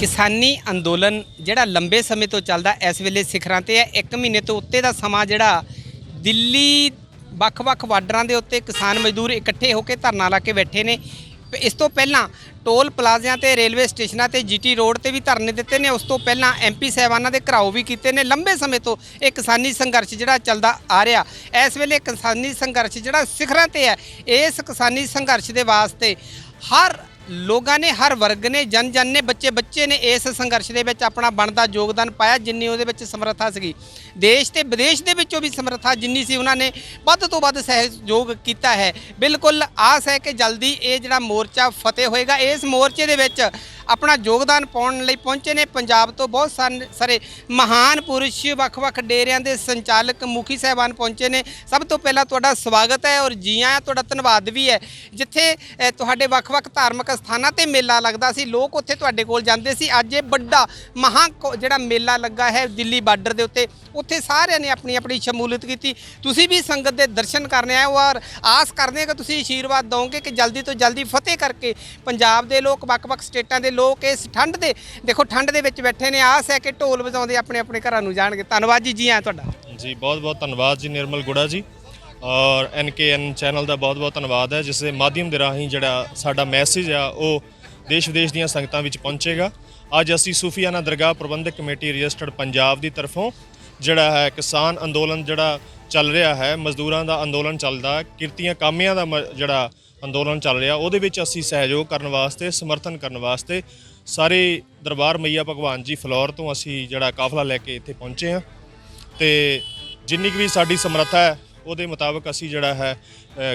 ਕਿਸਾਨੀ ਅੰਦੋਲਨ ਜਿਹੜਾ ਲੰਬੇ ਸਮੇਂ ਤੋਂ ਚੱਲਦਾ, ਇਸ ਵੇਲੇ ਸਿਖਰਾਂ ਤੇ ਹੈ। 1 ਮਹੀਨੇ ਤੋਂ ਉੱਤੇ ਦਾ ਸਮਾਂ ਜਿਹੜਾ ਦਿੱਲੀ ਵੱਖ-ਵੱਖ ਬਾਰਡਰਾਂ ਦੇ ਉੱਤੇ ਕਿਸਾਨ ਮਜ਼ਦੂਰ ਇਕੱਠੇ ਹੋ ਕੇ ਧਰਨਾ ਲਾ ਕੇ ਬੈਠੇ ਨੇ। ਪ- ਇਸ ਤੋਂ ਪਹਿਲਾਂ ਟੋਲ ਪਲਾਜ਼ਿਆਂ ਤੇ, ਰੇਲਵੇ ਸਟੇਸ਼ਨਾਂ ਤੇ, ਜੀਟੀ ਰੋਡ ਤੇ ਵੀ ਧਰਨੇ ਦਿੱਤੇ ਨੇ। ਉਸ ਤੋਂ ਪਹਿਲਾਂ ਐਮਪੀ ਸਾਹਿਬਾਨਾਂ ਦੇ ਘਰਾਓ ਵੀ ਕੀਤੇ ਨੇ। ਲੰਬੇ ਸਮੇਂ ਤੋਂ ਇਹ ਕਿਸਾਨੀ ਸੰਘਰਸ਼ ਜਿਹੜਾ ਚੱਲਦਾ ਆ ਰਿਹਾ। ਇਸ ਵੇਲੇ ਕਿਸਾਨੀ ਸੰਘਰਸ਼ ਜਿਹੜਾ ਸਿਖਰਾਂ ਤੇ ਹੈ, ਇਸ ਕਿਸਾਨੀ ਸੰਘਰਸ਼ ਦੇ ਵਾਸਤੇ ਹਰ ਲੋਕਾਂ ਨੇ, ਹਰ ਵਰਗ ਨੇ, ਜਨ ਜਨ ਨੇ, ਬੱਚੇ ਬੱਚੇ ਨੇ ਇਸ ਸੰਘਰਸ਼ ਦੇ ਵਿੱਚ ਆਪਣਾ ਬਣਦਾ ਯੋਗਦਾਨ ਪਾਇਆ, ਜਿੰਨੀ ਉਹਦੇ ਵਿੱਚ ਸਮਰੱਥਾ ਸੀਗੀ। ਦੇਸ਼ ਤੇ ਵਿਦੇਸ਼ ਦੇ ਵਿੱਚੋਂ ਵੀ ਸਮਰੱਥਾ ਜਿੰਨੀ ਸੀ ਉਹਨਾਂ ਨੇ, ਵੱਧ ਤੋਂ ਵੱਧ ਸਹਿਯੋਗ ਕੀਤਾ ਹੈ। ਬਿਲਕੁਲ ਆਸ ਹੈ ਕਿ ਜਲਦੀ ਇਹ ਜਿਹੜਾ ਮੋਰਚਾ ਫਤਿਹ ਹੋਏਗਾ, ਇਸ ਮੋਰਚੇ ਦੇ ਵਿੱਚ ਆਪਣਾ ਯੋਗਦਾਨ ਪਾਉਣ ਲਈ ਪਹੁੰਚੇ ਨੇ। ਪੰਜਾਬ ਤੋਂ ਬਹੁਤ ਸਾਨ- ਸਾਰੇ ਮਹਾਨ ਪੁਰਸ਼, ਵੱਖ-ਵੱਖ ਡੇਰਿਆਂ ਦੇ ਸੰਚਾਲਕ ਮੁਖੀ ਸਹਿਬਾਨ ਪਹੁੰਚੇ ਨੇ। ਸਭ ਤੋਂ ਪਹਿਲਾਂ ਤੁਹਾਡਾ ਸਵਾਗਤ ਹੈ ਔਰ ਜੀ ਆਇਆਂ, ਤੁਹਾਡਾ ਧੰਨਵਾਦ ਵੀ ਹੈ। ਜਿੱਥੇ ਤੁਹਾਡੇ ਵੱਖ-ਵੱਖ ਧਾਰਮਿਕ ਸਥਾਨਾਂ ਤੇ ਮੇਲਾ ਲੱਗਦਾ ਸੀ, ਲੋਕ ਉੱਥੇ ਤੁਹਾਡੇ ਕੋਲ ਜਾਂਦੇ ਸੀ। ਅੱਜ ਇਹ ਵੱਡਾ ਮਹਾ ਕੋ- ਜਿਹੜਾ ਮੇਲਾ ਲੱਗਾ ਹੈ ਦਿੱਲੀ ਬਾਰਡਰ ਦੇ ਉੱਤੇ, ਉੱਥੇ ਸਾਰਿਆਂ ਨੇ ਆਪਣੀ ਆਪਣੀ ਸ਼ਮੂਲੀਅਤ ਕੀਤੀ। ਤੁਸੀਂ ਵੀ ਸੰਗਤ ਦੇ ਦਰਸ਼ਨ ਕਰਨੇ ਆਏ ਹੋ ਔਰ ਆਸ ਕਰਦੇ ਹਾਂ ਕਿ ਤੁਸੀਂ ਆਸ਼ੀਰਵਾਦ ਦਿਓਗੇ ਕਿ ਜਲਦੀ ਤੋਂ ਜਲਦੀ ਫਤਿਹ ਕਰਕੇ ਪੰਜਾਬ ਦੇ ਲੋਕ, ਵੱਖ-ਵੱਖ ਸਟੇਟਾਂ ਦੇ ਲੋਕ ਇਸ ਠੰਡ ਦੇ, ਦੇਖੋ ਠੰਡ ਦੇ ਵਿੱਚ ਬੈਠੇ ਨੇ, ਆਸ ਹੈ ਕਿ ਢੋਲ ਵਜਾਉਂਦੇ ਆਪਣੇ ਆਪਣੇ ਘਰਾਂ ਨੂੰ ਜਾਣਗੇ। ਧੰਨਵਾਦ ਜੀ ਜੀ ਆਇਆਂ ਤੁਹਾਡਾ। ਜੀ, ਬਹੁਤ ਬਹੁਤ ਧੰਨਵਾਦ ਜੀ, ਨਿਰਮਲ ਗੁੜਾ ਜੀ। ਔਰ ਐਨਕੇਐਨ ਚੈਨਲ ਦਾ ਬਹੁਤ ਬਹੁਤ ਧੰਨਵਾਦ ਹੈ, ਜਿਸ ਦੇ ਮਾਧਿਅਮ ਦੇ ਰਾਹੀਂ ਜਿਹੜਾ ਸਾਡਾ ਮੈਸੇਜ ਆ, ਉਹ ਦੇਸ਼ ਵਿਦੇਸ਼ ਦੀਆਂ ਸੰਗਤਾਂ ਵਿੱਚ ਪਹੁੰਚੇਗਾ। ਅੱਜ ਅਸੀਂ ਸੂਫੀਆਨਾ ਦਰਗਾਹ ਪ੍ਰਬੰਧਕ ਕਮੇਟੀ ਰਜਿਸਟਰਡ ਪੰਜਾਬ ਦੀ ਤਰਫੋਂ, ਜਿਹੜਾ ਹੈ ਕਿਸਾਨ ਅੰਦੋਲਨ ਜਿਹੜਾ ਚੱਲ ਰਿਹਾ ਹੈ, ਮਜ਼ਦੂਰਾਂ ਦਾ ਅੰਦੋਲਨ ਚੱਲਦਾ, ਕਿਰਤੀਆਂ ਕਾਮਿਆਂ ਦਾ ਮ- ਜਿਹੜਾ ਅੰਦੋਲਨ ਚੱਲ ਰਿਹਾ। ਉਹਦੇ ਵਿੱਚ ਅਸੀਂ ਸਹਿਯੋਗ ਕਰਨ ਵਾਸਤੇ, ਸਮਰਥਨ ਕਰਨ ਵਾਸਤੇ ਸਾਰੇ ਦਰਬਾਰ ਮਈਆ ਭਗਵਾਨ ਜੀ ਫਲੋਰ ਤੋਂ ਅਸੀਂ ਜਿਹੜਾ ਕਾਫਲਾ ਲੈ ਕੇ ਇੱਥੇ ਪਹੁੰਚੇ ਹਾਂ। ਤੇ ਜਿੰਨੀ ਕੁ ਵੀ ਸਾਡੀ ਸਮਰੱਥਾ ਹੈ, ਉਹਦੇ ਮੁਤਾਬਕ ਅਸੀਂ ਜਿਹੜਾ ਹੈ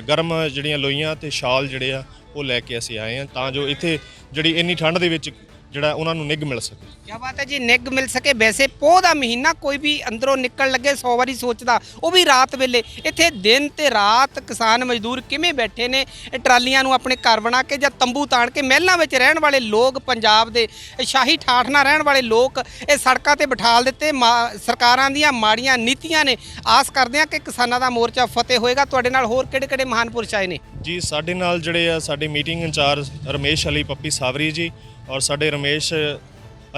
ਗਰਮ ਜਿਹੜੀਆਂ ਲੋਈਆਂ ਤੇ ਸ਼ਾਲ ਜਿਹੜੇ ਆ, ਉਹ ਲੈ ਕੇ ਅਸੀਂ ਆਏ ਹਾਂ। ਤਾਂ ਜੋ ਇੱਥੇ ਜਿਹੜੀ ਇੰਨੀ ਠੰਡ ਦੇ ਵਿੱਚ ਜਿਹੜਾ ਉਹਨਾਂ ਨੂੰ ਨਿੱਘ ਮਿਲ ਸਕੇ। ਕਿਆ ਬਾਤ ਹੈ ਜੀ, ਨਿੱਘ ਮਿਲ ਸਕੇ। ਵੈਸੇ ਪੋਹ ਦਾ ਮਹੀਨਾ ਕੋਈ ਵੀ ਅੰਦਰੋਂ ਨਿਕਲ ਲੱਗੇ 100 ਵਾਰੀ ਸੋਚਦਾ, ਉਹ ਵੀ ਰਾਤ ਵੇਲੇ। ਇੱਥੇ ਦਿਨ ਤੇ ਰਾਤ ਕਿਸਾਨ ਮਜ਼ਦੂਰ ਕਿਵੇਂ ਬੈਠੇ ਨੇ? ਇਹ ਟਰਾਲੀਆਂ ਨੂੰ ਆਪਣੇ ਘਰ ਬਣਾ ਕੇ ਜਾਂ ਤੰਬੂ ਤਾਣ ਕੇ ਮਹਿਲਾਂ ਵਿੱਚ ਰਹਿਣ ਵਾਲੇ ਲੋਕ, ਪੰਜਾਬ ਦੇ ਇਹ ਸ਼ਾਹੀ ਠਾਠ ਨਾਲ ਰਹਿਣ ਵਾਲੇ ਲੋਕ, ਇਹ ਸੜਕਾਂ ਤੇ ਬਿਠਾਲ ਦਿੱਤੇ। ਮਾ- ਸਰਕਾਰਾਂ ਦੀਆਂ ਮਾੜੀਆਂ ਨੀਤੀਆਂ ਨੇ। ਆਸ ਕਰਦੇ ਹਾਂ ਕਿ ਕਿਸਾਨਾਂ ਦਾ ਮੋਰਚਾ ਫਤਿਹ ਹੋਏਗਾ। ਤੁਹਾਡੇ ਨਾਲ ਹੋਰ ਕਿਹੜੇ ਕਿਹੜੇ ਮਹਾਨ ਪੁਰਸ਼ ਆਏ ਨੇ? ਜੀ, ਸਾਡੇ ਨਾਲ ਜਿਹੜੇ ਆ ਸਾਡੇ ਮੀਟਿੰਗ ਇੰਚਾਰਜ ਰਮੇਸ਼ ਅਲੀ ਪੱਪੀ ਸਾਵਰੀ ਜੀ ਔਰ ਸਾਡੇ ਰਮੇਸ਼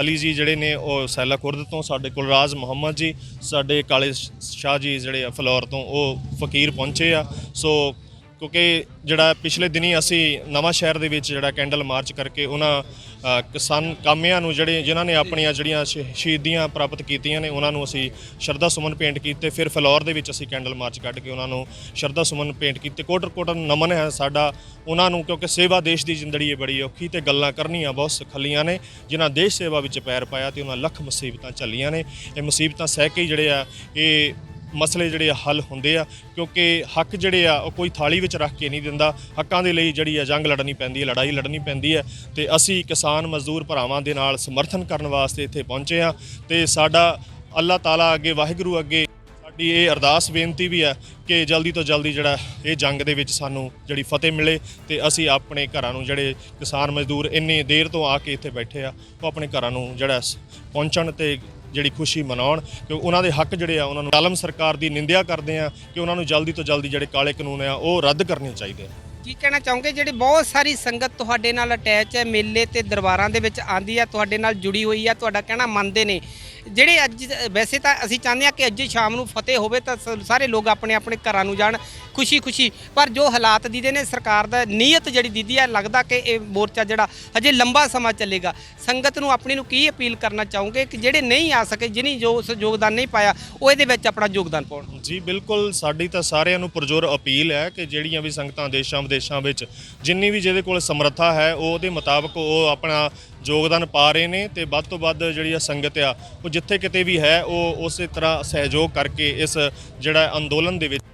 ਅਲੀ ਜੀ ਜਿਹੜੇ ਨੇ ਉਹ ਸੈਲਾ ਕੁਰਦ ਤੋਂ, ਸਾਡੇ ਕੁਲਰਾਜ ਮੁਹੰਮਦ ਜੀ, ਸਾਡੇ ਕਾਲੇ ਸ਼ਾਹ ਜੀ ਜਿਹੜੇ ਆ ਫਲੋਰ ਤੋਂ, ਉਹ ਫਕੀਰ ਪਹੁੰਚੇ ਆ। ਸੋ ਕਿਉਂਕਿ ਜਿਹੜਾ ਪਿਛਲੇ ਦਿਨੀ ਅਸੀਂ ਨਵਾਂ ਸ਼ਹਿਰ ਦੇ ਵਿੱਚ ਜਿਹੜਾ ਕੈਂਡਲ ਮਾਰਚ ਕਰਕੇ ਉਹਨਾਂ ਕਿਸਾਨ ਕਾਮਿਆਂ ਨੂੰ ਜਿਹੜੇ ਜਿਨ੍ਹਾਂ ਨੇ ਆਪਣੀਆਂ ਜਿਹੜੀਆਂ ਸ਼- ਸ਼ਹੀਦੀਆਂ ਪ੍ਰਾਪਤ ਕੀਤੀਆਂ ਨੇ, ਉਹਨਾਂ ਨੂੰ ਅਸੀਂ ਸ਼ਰਧਾ ਸੁਮਨ ਭੇਂਟ ਕੀਤੇ। ਫਿਰ ਫਲੋਰ ਦੇ ਵਿੱਚ ਅਸੀਂ ਕੈਂਡਲ ਮਾਰਚ ਕੱਢ ਕੇ ਉਹਨਾਂ ਨੂੰ ਸ਼ਰਧਾ ਸੁਮਨ ਭੇਂਟ ਕੀਤੇ। ਕੋਟਰ ਕੋਟਰ ਨਮਨ ਹੈ ਸਾਡਾ। ਉਹਨਾਂ ਨੂੰ ਕਿਉਂਕਿ ਸੇਵਾ ਦੇਸ਼ ਦੀ ਜ਼ਿੰਦਗੀ ਹੈ ਬੜੀ ਔਖੀ ਤੇ ਗੱਲਾਂ ਕਰਨੀਆਂ ਬਹੁਤ ਸਖਲੀਆਂ ਨੇ। ਜਿਨ੍ਹਾਂ ਦੇਸ਼ ਸੇਵਾ ਵਿੱਚ ਪੈਰ ਪਾਇਆ ਤੇ ਉਹਨਾਂ ਲੱਖ ਮੁਸੀਬਤਾਂ ਚੱਲੀਆਂ ਨੇ। ਇਹ ਮੁਸੀਬਤਾਂ ਸਹਿ ਕੇ ਹੀ ਜਿਹੜੇ ਆ, ਇਹ ਮਸਲੇ ਜਿਹੜੇ ਆ ਹੱਲ ਹੁੰਦੇ ਆ, ਕਿਉਂਕਿ ਹੱਕ ਜਿਹੜੇ ਆ ਉਹ ਕੋਈ ਥਾਲੀ ਵਿੱਚ ਰੱਖ ਕੇ ਨਹੀਂ ਦਿੰਦਾ। ਹੱਕਾਂ ਦੇ ਲਈ ਜਿਹੜੀ ਆ ਜੰਗ ਲੜਨੀ ਪੈਂਦੀ ਹੈ ਲੜਾਈ ਲੜਨੀ ਪੈਂਦੀ ਹੈ ਤੇ ਅਸੀਂ ਕਿਸਾਨ ਮਜ਼ਦੂਰ ਭਰਾਵਾਂ ਦੇ ਨਾਲ ਸਮਰਥਨ ਕਰਨ ਵਾਸਤੇ ਇੱਥੇ ਪਹੁੰਚੇ ਆ ਤੇ ਸਾਡਾ ਅੱਲਾਹ ਤਾਲਾ ਅੱਗੇ, ਵਾਹਿਗੁਰੂ ਅੱਗੇ ਸਾਡੀ ਇਹ ਅਰਦਾਸ ਬੇਨਤੀ ਵੀ ਹੈ ਕਿ ਜਲਦੀ ਤੋਂ ਜਲਦੀ ਜਿਹੜਾ ਇਹ ਜੰਗ ਦੇ ਵਿੱਚ ਸਾਨੂੰ ਜਿਹੜੀ ਫਤਿਹ ਮਿਲੇ ਤੇ ਅਸੀਂ ਆਪਣੇ ਘਰਾਂ ਨੂੰ ਜਿਹੜੇ ਕਿਸਾਨ ਮਜ਼ਦੂਰ ਇੰਨੀ ਦੇਰ ਤੋਂ ਆ ਕੇ ਇੱਥੇ ਬੈਠੇ ਆ, ਉਹ ਆਪਣੇ ਘਰਾਂ ਨੂੰ ਜਿਹੜਾ ਸ- ਪਹੁੰਚਣ ਤੇ ਜਿਹੜੀ ਖੁਸ਼ੀ ਮਨਾਉਣ, ਕਿ ਉਹਨਾਂ ਦੇ ਹੱਕ ਜਿਹੜੇ ਆ, ਉਹਨਾਂ ਨੂੰ ਆਲਮ ਸਰਕਾਰ ਦੀ ਨਿੰਦਿਆ ਕਰਦੇ ਆ, ਕਿ ਉਹਨਾਂ ਨੂੰ ਜਲਦੀ ਤੋਂ ਜਲਦੀ ਜਿਹੜੇ ਕਾਲੇ ਕਾਨੂੰਨ ਆ, ਉਹ ਰੱਦ ਕਰਨੇ ਚਾਹੀਦੇ ਆ। ਕੀ ਕਹਿਣਾ ਚਾਹੋਗੇ? ਜਿਹੜੀ ਬਹੁਤ ਸਾਰੀ ਸੰਗਤ ਤੁਹਾਡੇ ਨਾਲ ਅਟੈਚ ਹੈ, ਮੇਲੇ ਤੇ ਦਰਬਾਰਾਂ ਦੇ ਵਿੱਚ ਆਂਦੀ ਹੈ ਤੁਹਾਡੇ ਨਾਲ ਜੁੜੀ ਹੋਈ ਹੈ ਤੁਹਾਡਾ ਕਹਿਣਾ ਮੰਨਦੇ ਨੇ। ਜਿਹੜੇ ਅੱਜ ਵੈਸੇ ਤਾਂ ਅਸੀਂ ਚਾਹੁੰਦੇ ਹਾਂ ਕਿ ਅੱਜ ਸ਼ਾਮ ਨੂੰ ਫਤਿਹ ਹੋਵੇ ਤਾਂ ਸਾਰੇ ਲੋਕ ਆਪਣੇ ਆਪਣੇ ਘਰਾਂ ਨੂੰ ਜਾਣ ਖੁਸ਼ੀ-ਖੁਸ਼ੀ ਪਰ ਜੋ ਹਾਲਾਤ ਦੀਦੇ ਨੇ, ਸਰਕਾਰ ਦਾ ਨੀਅਤ ਜਿਹੜੀ ਦੀਦੀ ਹੈ ਲੱਗਦਾ ਕਿ ਇਹ ਮੋਰਚਾ ਜਿਹੜਾ ਹਜੇ ਲੰਬਾ ਸਮਾਂ ਚੱਲੇਗਾ। ਸੰਗਤ ਨੂੰ ਆਪਣੀ ਨੂੰ ਕੀ ਅਪੀਲ ਕਰਨਾ ਚਾਹੋਗੇ ਕਿ ਜਿਹੜੇ ਨਹੀਂ ਆ ਸਕੇ, ਜਿਨੀ ਜੋ ਉਸ ਯੋਗਦਾਨ ਨਹੀਂ ਪਾਇਆ, ਉਹ ਇਹਦੇ ਵਿੱਚ ਆਪਣਾ ਯੋਗਦਾਨ ਪਾਉਣ? ਜੀ, ਬਿਲਕੁਲ ਸਾਡੀ ਤਾਂ ਸਾਰਿਆਂ ਨੂੰ ਪਰਜ਼ੋਰ ਅਪੀਲ ਹੈ ਕਿ ਜਿਹੜੀਆਂ ਵੀ ਸੰਗਤਾਂ ਦੇਸ਼ਾਂ ਵਿਦੇਸ਼ਾਂ ਵਿੱਚ ਜਿੰਨੀ ਵੀ ਜਿਹਦੇ ਕੋਲ ਸਮਰੱਥਾ ਹੈ, ਉਹ ਉਹਦੇ ਮੁਤਾਬਕ ਉਹ ਆਪਣਾ ਯੋਗਦਾਨ ਪਾ ਰਹੇ ਨੇ ਤੇ ਵੱਧ ਤੋਂ ਵੱਧ ਜਿਹੜੀ ਆ ਸੰਗਤ ਆ, ਉਹ ਜਿੱਥੇ ਕਿਤੇ ਵੀ ਹੈ, ਉਹ ਉਸੇ ਤਰ੍ਹਾਂ ਸਹਿਯੋਗ ਕਰਕੇ ਇਸ ਜਿਹੜਾ ਅੰਦੋਲਨ ਦੇ ਵਿੱਚ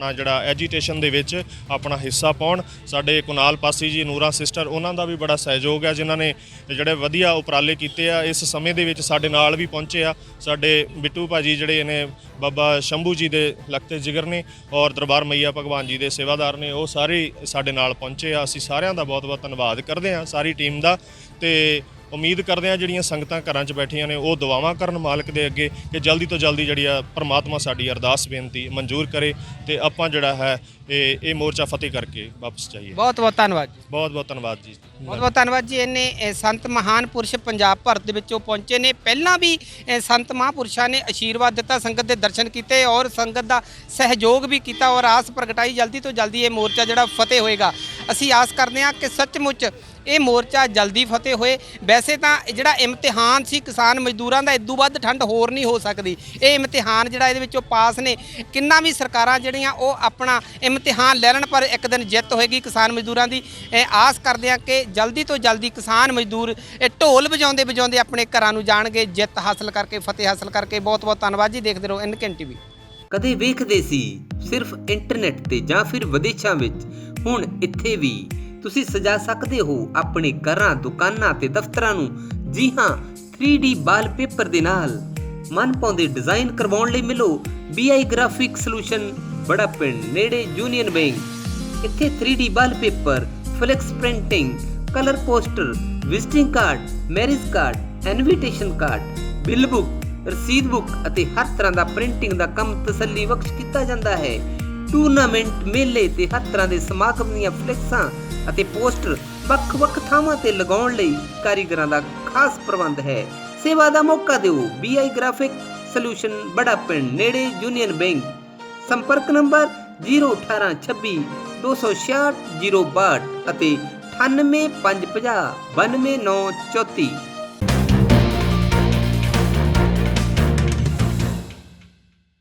ਆਪਣਾ ਜਿਹੜਾ ਐਜੀਟੇਸ਼ਨ ਦੇ ਵਿੱਚ ਆਪਣਾ ਹਿੱਸਾ ਪਾਉਣ। ਸਾਡੇ ਕੁਨਾਲ ਪਾਸੀ ਜੀ, ਨੂਰਾ ਸਿਸਟਰ ਉਹਨਾਂ ਦਾ ਵੀ ਬੜਾ ਸਹਿਯੋਗ ਹੈ, ਜਿਨ੍ਹਾਂ ਨੇ ਜਿਹੜੇ ਵਧੀਆ ਉਪਰਾਲੇ ਕੀਤੇ ਆ, ਇਸ ਸਮੇਂ ਦੇ ਵਿੱਚ ਸਾਡੇ ਨਾਲ ਵੀ ਪਹੁੰਚੇ ਆ। ਸਾਡੇ ਬਿੱਟੂ ਭਾਜੀ ਜਿਹੜੇ ਨੇ, ਬਾਬਾ ਸ਼ੰਭੂ ਜੀ ਦੇ ਲਖਤੇ ਜਿਗਰ ਨੇ ਔਰ ਦਰਬਾਰ ਮਈਆ ਭਗਵਾਨ ਜੀ ਦੇ ਸੇਵਾਦਾਰ ਨੇ, ਉਹ ਸਾਰੇ ਸਾਡੇ ਨਾਲ ਪਹੁੰਚੇ ਆ। ਅਸੀਂ ਸਾਰਿਆਂ ਦਾ ਬਹੁਤ ਬਹੁਤ ਧੰਨਵਾਦ ਕਰਦੇ ਆ, ਸਾਰੀ ਟੀਮ ਦਾ। ਤੇ ਉਮੀਦ ਕਰਦੇ ਹਾਂ ਜਿਹੜੀਆਂ ਸੰਗਤਾਂ ਘਰਾਂ 'ਚ ਬੈਠੀਆਂ ਨੇ ਉਹ ਦੁਆਵਾਂ ਕਰਨ ਮਾਲਕ ਦੇ ਅੱਗੇ ਕਿ ਜਲਦੀ ਤੋਂ ਜਲਦੀ ਜਿਹੜੀ ਆ ਪ੍ਰਮਾਤਮਾ ਸਾਡੀ ਅਰਦਾਸ ਬੇਨਤੀ ਮਨਜ਼ੂਰ ਕਰੇ ਤੇ ਆਪਾਂ ਜਿਹੜਾ ਹੈ ਇਹ ਇਹ ਮੋਰਚਾ ਫਤਿਹ ਕਰਕੇ ਵਾਪਸ ਜਾਈਏ। ਬਹੁਤ ਬਹੁਤ ਧੰਨਵਾਦ ਜੀ। ਬਹੁਤ ਬਹੁਤ ਧੰਨਵਾਦ ਜੀ। ਬਹੁਤ ਬਹੁਤ ਧੰਨਵਾਦ ਜੀ। ਇਹਨੇ ਇਹ ਸੰਤ ਮਹਾਨ ਪੁਰਸ਼ ਪੰਜਾਬ ਭਰ ਦੇ ਵਿੱਚੋਂ ਪਹੁੰਚੇ ਨੇ। ਪਹਿਲਾਂ ਵੀ ਇਹ ਸੰਤ ਮਹਾਂਪੁਰਸ਼ਾਂ ਨੇ ਆਸ਼ੀਰਵਾਦ ਦਿੱਤਾ ਸੰਗਤ ਦੇ ਦਰਸ਼ਨ ਕੀਤੇ ਔਰ ਸੰਗਤ ਦਾ ਸਹਿਯੋਗ ਵੀ ਕੀਤਾ ਔਰ ਆਸ ਪ੍ਰਗਟਾਈ। ਜਲਦੀ ਤੋਂ ਜਲਦੀ ਇਹ ਮੋਰਚਾ ਜਿਹੜਾ ਫਤਿਹ ਹੋਏਗਾ। ਅਸੀਂ ਆਸ ਕਰਦੇ ਹਾਂ ਕਿ ਸੱਚਮੁੱਚ ਇਹ ਮੋਰਚਾ ਜਲਦੀ ਫਤਿਹ ਹੋਏ। ਵੈਸੇ ਤਾਂ ਜਿਹੜਾ ਇਮਤਿਹਾਨ ਸੀ ਕਿਸਾਨ ਮਜ਼ਦੂਰਾਂ ਦਾ, ਇਦੋਂ ਵੱਧ ਠੰਡ ਹੋਰ ਨਹੀਂ ਹੋ ਸਕਦੀ। ਇਹ ਇਮਤਿਹਾਨ ਜਿਹੜਾ ਇਹਦੇ ਵਿੱਚੋਂ ਪਾਸ ਨੇ। ਕਿੰਨਾ ਵੀ ਸਰਕਾਰਾਂ ਜਿਹੜੀਆਂ, ਉਹ ਆਪਣਾ ਇਮਤਿਹਾਨ ਲੈ ਲੈਣ, ਪਰ ਇੱਕ ਦਿਨ ਜਿੱਤ ਹੋਏਗੀ ਕਿਸਾਨ ਮਜ਼ਦੂਰਾਂ ਦੀ। ਇਹ ਆਸ ਕਰਦੇ ਹਾਂ ਕਿ ਜਲਦੀ ਤੋਂ ਜਲਦੀ ਕਿਸਾਨ ਮਜ਼ਦੂਰ ਇਹ ਢੋਲ ਵਜਾਉਂਦੇ ਵਜਾਉਂਦੇ ਆਪਣੇ ਘਰਾਂ ਨੂੰ ਜਾਣਗੇ, ਜਿੱਤ ਹਾਸਲ ਕਰਕੇ, ਫਤਿਹ ਹਾਸਲ ਕਰਕੇ। ਬਹੁਤ ਬਹੁਤ ਧੰਨਵਾਦ ਜੀ। ਦੇਖਦੇ ਰਹੋ ਐਨਕੈਨ ਟੀਵੀ ਕਦੇ ਵੇਖਦੇ ਸੀ, ਸਿਰਫ ਇੰਟਰਨੈਟ ਤੇ ਜਾਂ ਫਿਰ ਵਿਦੇਸ਼ਾਂ ਵਿੱਚ। ਹੁਣ ਇੱਥੇ ਵੀ ਤੁਸੀਂ ਸਜਾ ਸਕਦੇ ਹੋ ਆਪਣੇ ਘਰਾਂ, ਦੁਕਾਨਾਂ ਤੇ ਦਫ਼ਤਰਾਂ ਨੂੰ। ਜੀ ਹਾਂ 3D ਵਾਲਪੇਪਰ ਦੇ ਨਾਲ। ਮਨ ਪਾਉਂਦੇ ਡਿਜ਼ਾਈਨ ਕਰਵਾਉਣ ਲਈ ਮਿਲੋ। BI ਗ੍ਰਾਫਿਕ ਸੋਲੂਸ਼ਨ ਬੜਾ ਪਿੰਡ, ਨੇੜੇ ਯੂਨੀਅਨ ਬੈਂਕ ਇੱਥੇ 3D wallpaper flex printing colour poster visiting card marriage card invitation card bill book ਰਸੀਦ ਬੁੱਕ ਅਤੇ ਹਰ ਤਰ੍ਹਾਂ ਦਾ ਪ੍ਰਿੰਟਿੰਗ ਦਾ ਕੰਮ ਤਸੱਲੀ ਬਖਸ਼ ਕੀਤਾ ਜਾਂਦਾ ਹੈ। ਟੂਰਨਾਮੈਂਟ ਮੇਲੇ ਤੇ ਹਰ ਤਰ੍ਹਾਂ ਦੇ ਸਮਾਗਮ ਦੀਆਂ ਫਲੈਕਸਾਂ ਅਤੇ ਪੋਸਟਰ ਵੱਖ-ਵੱਖ ਥਾਵਾਂ ਤੇ ਲਗਾਉਣ ਲਈ ਕਾਰੀਗਰਾਂ ਦਾ ਖਾਸ ਪ੍ਰਬੰਧ ਹੈ। ਸੇਵਾ ਦਾ ਮੌਕਾ ਦਿਓ। BI ਗ੍ਰਾਫਿਕ ਸੋਲੂਸ਼ਨ ਬੜਾ ਪਿੰਡ, ਨੇੜੇ ਯੂਨੀਅਨ ਬੈਂਕ ਸੰਪਰਕ ਨੰਬਰ 01826 266 062 ਅਤੇ 98550 92934